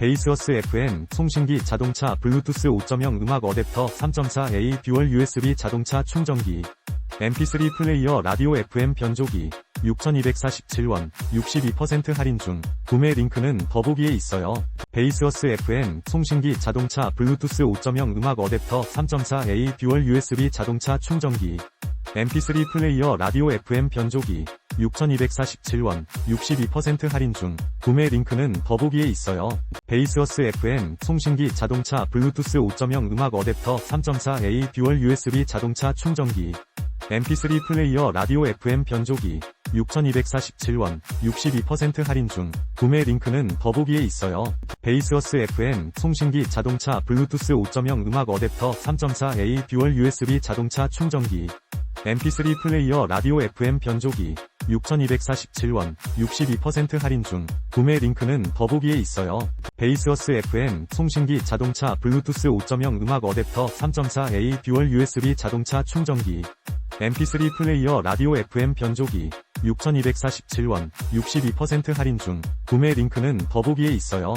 베이스어스 FM 송신기 자동차 블루투스 5.0 음악 어댑터 3.4A 듀얼 USB 자동차 충전기 MP3 플레이어 라디오 FM 변조기 6247원 62% 할인 중 구매 링크는 더보기에 있어요. 베이스어스 FM 송신기 자동차 블루투스 5.0 음악 어댑터 3.4A 듀얼 USB 자동차 충전기 MP3 플레이어 라디오 FM 변조기 6247원 62% 할인 중 구매 링크는 더보기에 있어요. 베이스어스 FM 송신기 자동차 블루투스 5.0 음악 어댑터 3.4A 듀얼 USB 자동차 충전기 MP3 플레이어 라디오 FM 변조기 6247원 62% 할인 중 구매 링크는 더보기에 있어요. 베이스어스 FM 송신기 자동차 블루투스 5.0 음악 어댑터 3.4A 듀얼 USB 자동차 충전기 MP3 플레이어 라디오 FM 변조기 6247원 62% 할인 중 구매 링크는 더보기에 있어요. 베이스어스 FM 송신기 자동차 블루투스 5.0 음악 어댑터 3.4A 듀얼 USB 자동차 충전기 MP3 플레이어 라디오 FM 변조기 6247원 62% 할인 중 구매 링크는 더보기에 있어요.